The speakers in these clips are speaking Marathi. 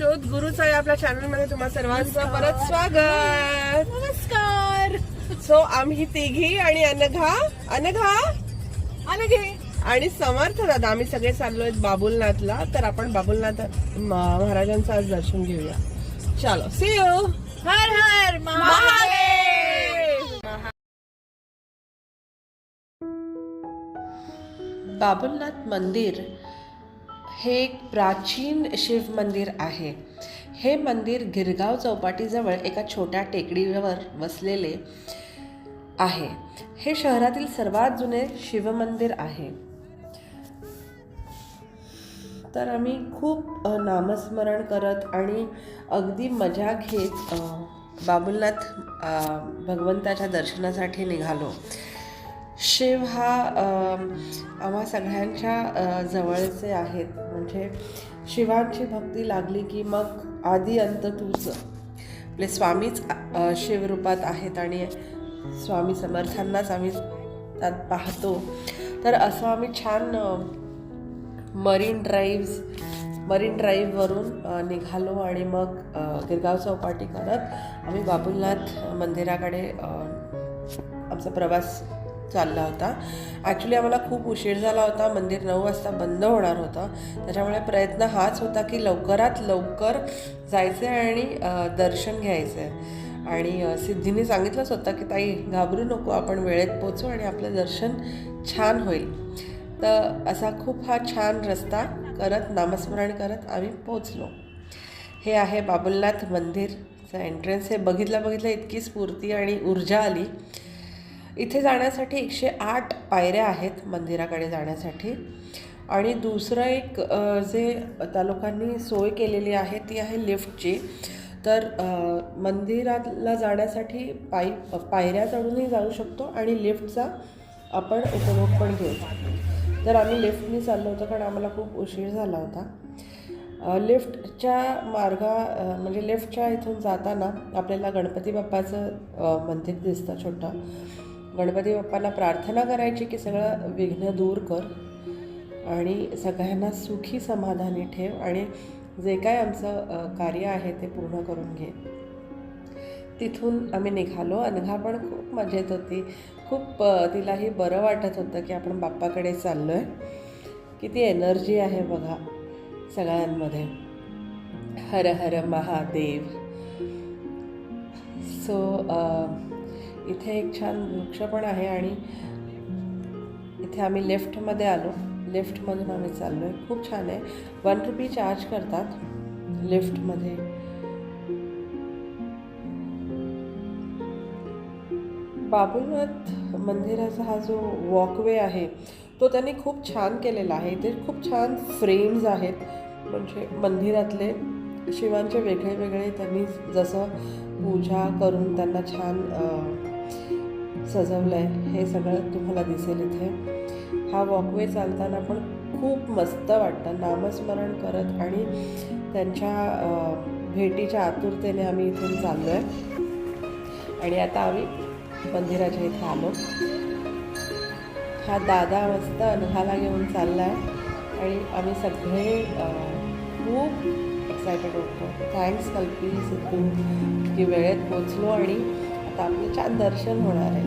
शोध गुरुचा या आपल्या चॅनलमध्ये तुम्हा सर्वांचं परत स्वागत. नमस्कार. सो आम्ही तिघी आणि अनघा अनघा? अनघे. आणि समर्थ दादा आम्ही सगळे चाललोय बाबुलनाथला. तर आपण बाबुलनाथ महाराजांचं आज दर्शन घेऊया. चलो सी यू हर हर महादेव. बाबुलनाथ मंदिर हे एक प्राचीन शिव मंदिर आहे. हे मंदिर गिरगाव चौपाटीजवळ एका छोट्या टेकडीवर वसलेले आहे. हे शहरातील सर्वात जुने शिवमंदिर आहे. तर आम्ही खूप नामस्मरण करत आणि अगदी मजा घेत बाबुलनाथ भगवंताच्या दर्शनासाठी निघालो. शिव हा आम्हा सगळ्यांच्या जवळचे आहेत. म्हणजे शिवांची भक्ती लागली की मग आधी अंत तूच. आपले स्वामीच शिवरूपात आहेत आणि स्वामी समर्थांनाच आम्ही त्यात पाहतो. तर असं आम्ही छान मरीन ड्राईव्ज मरीन ड्राईव्हवरून निघालो आणि मग गिरगाव चौपाटी करत आम्ही बाबुलनाथ मंदिराकडे आमचा प्रवास चालला होता. ॲक्च्युली आम्हाला खूप उशीर झाला होता. मंदिर नऊ वाजता बंद होणार होतं. त्याच्यामुळे प्रयत्न हाच होता की लवकरात लवकर जायचं आहे आणि दर्शन घ्यायचं. आहे आणि सिद्धीने सांगितलंच होतं की ताई घाबरू नको. आपण वेळेत पोचू आणि आपलं दर्शन छान होईल. तर असा खूप हा छान रस्ता करत नामस्मरण करत आम्ही पोचलो हे आहे बाबुलनाथ मंदिरचं एंट्रन्स हे बघितलं बघितलं इतकी स्फूर्ती आणि ऊर्जा आली. इथे जाण्यासाठी एकशे आठ पायऱ्या आहेत मंदिराकडे जाण्यासाठी. आणि दुसरं एक जे त्या लोकांनी सोय केलेली आहे ती आहे लिफ्टची. तर मंदिराला जाण्यासाठी पायी पायऱ्या चढूनही जाऊ शकतो आणि लिफ्टचा आपण उपभोग पण घेऊ तर आम्ही लिफ्टनी चाललो होतो कारण आम्हाला खूप उशीर झाला होता. लिफ्टच्या मार्गा म्हणजे लिफ्टच्या इथून जाताना आपल्याला गणपती बाप्पाचं मंदिर दिसतं छोटं. गणपती बाप्पाला प्रार्थना करायची की सगळं विघ्न दूर कर आणि सगळ्यांना सुखी समाधानी ठेव आणि जे काय आमचं कार्य आहे ते पूर्ण करून घे. तिथून आम्ही निघालो. अनघा पण खूप मजेत होती. खूप तिलाही बरं वाटत होतं की आपण बाप्पाकडे चाललो आहे किती एनर्जी आहे बघा सगळ्यांमध्ये. हर हर महादेव. सो इथे एक छान वृक्ष पण आहे आणि इथे आम्ही लिफ्टमध्ये आलो. लिफ्टमधून आम्ही चाललो आहे खूप छान आहे. वन रुपी चार्ज करतात लिफ्टमध्ये बाबुलनाथ मंदिराचा हा जो वॉकवे आहे तो त्यांनी खूप छान केलेला आहे. इथे खूप छान फ्रेम्स आहेत. म्हणजे मंदिरातले शिवांचे वेगळे वेगळे त्यांनी जसं पूजा करून त्यांना छान सजवलं आहे हे सगळं तुम्हाला दिसेल इथे. हा वॉकवे चालताना पण खूप मस्त वाटतं. नामस्मरण करत आणि त्यांच्या भेटीच्या आतुरतेने आम्ही इथून चाललो आहे आणि आता आम्ही मंदिराच्या इथे आलो. हा दादा मस्त अनुभवाला घेऊन चालला आहे आणि आम्ही सगळे खूप एक्सायटेड होतो. थँक्स कल्पी सिद्धू की वेळेत पोचलो आणि आता दर्शन होणार आहे.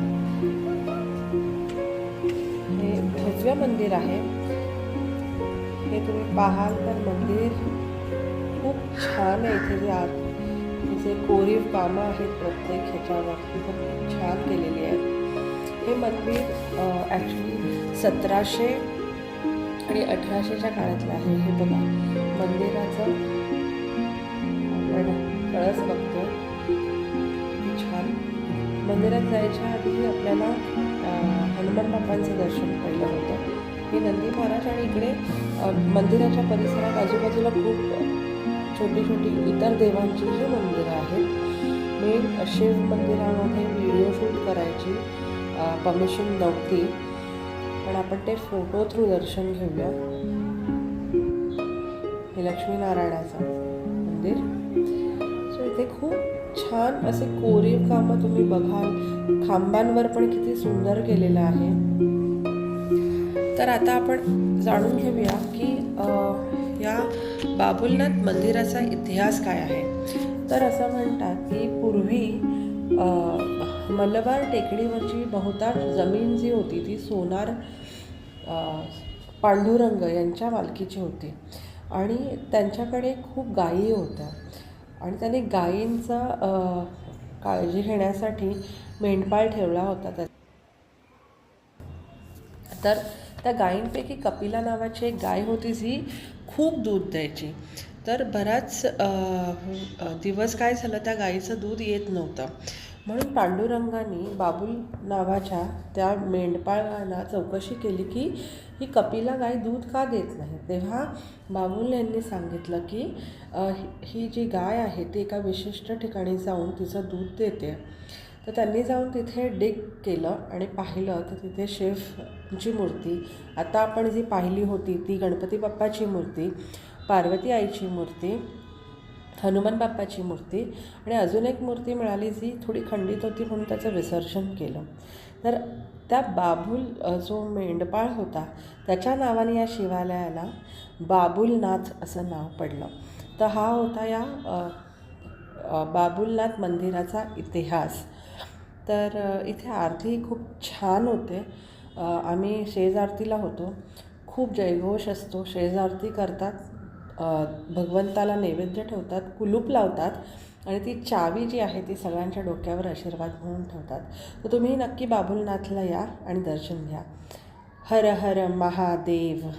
हे भव्य मंदिर आहे. हे तुम्ही पाहाल तर मंदिर खूप छान आहे इथे जे आत जे कोरीव कामं आहेत प्रत्येक ह्याच्यावर खूप छान केलेली आहेत. हे मंदिर ॲक्च्युली सतराशे आणि अठराशेच्या काळातलं आहे. हे बघा मंदिराचं आपण कळस बघतो मंदिरात जायच्या आधी आपल्याला हनुमान बाप्पांचं दर्शन पहिलं होतं. हे नंदी महाराज आणि इकडे मंदिराच्या परिसरात आजूबाजूला खूप छोटी छोटी इतर देवांची जी मंदिरं आहेत मेन शिव मंदिरामध्ये व्हिडिओ शूट करायची परमिशन नव्हती. पण आपण ते फोटो थ्रू दर्शन घेऊया. हे लक्ष्मीनारायणाचं मंदिर. सो इथे खूप छान असे कोरीव कामं तुम्ही बघाल. खांबांवर पण किती सुंदर केलेलं आहे. तर आता आपण जाणून घेऊया की या बाबुलनाथ मंदिराचा इतिहास काय आहे. तर असं म्हणतात की पूर्वी मलबार टेकडीवरची बहुतांश जमीन जी होती ती सोनार पांडुरंग यांच्या मालकीची होती. आणि त्यांच्याकडे खूप गायी होत्या. आणि त्याने गायींचा काळजी घेण्यासाठी मेंढपाळ ठेवला होता त्या तर त्या गायींपैकी कपिला नावाची एक गाय होती जी खूप दूध द्यायची. तर बराच दिवस काय झालं त्या गाईचं दूध येत नव्हतं. म्हणून पांडुरंगांनी बाबुल नावाच्या त्या मेंढपाळाला चौकशी केली की ही कपिला गाय दूध का देत नाही. तेव्हा बाबुल यांनी सांगितलं की ही- ही जी गाय आहे ती एका विशिष्ट ठिकाणी जाऊन तिचं दूध देते. तर त्यांनी जाऊन तिथे डिग केलं आणि पाहिलं तर तिथे शेफची मूर्ती. आता आपण जी पाहिली होती ती गणपती बाप्पाची मूर्ती पार्वती आईची मूर्ती हनुमान बाप्पाची मूर्ती आणि अजून एक मूर्ती मिळाली जी थोडी खंडित होती म्हणून त्याचं विसर्जन केलं. तर त्या बाबुल जो मेंढपाळ होता त्याच्या नावाने या शिवालयाला बाबुलनाथ असं नाव पडलं. तर हा होता या बाबुलनाथ मंदिराचा इतिहास. तर इथे आरती खूप छान होते. आम्ही आम्ही शेजारतीला होतो. खूप जयघोष असतो. शेजारती करतात. भगवंताला नैवेद्य ठेवतात कुलूप लावतात आणि ती चावी जी आहे ती सगळ्यांच्या डोक्यावर आशीर्वाद म्हणून ठेवतात. तर तुम्ही नक्की बाबुलनाथला या आणि दर्शन घ्या. हर हर महादेव.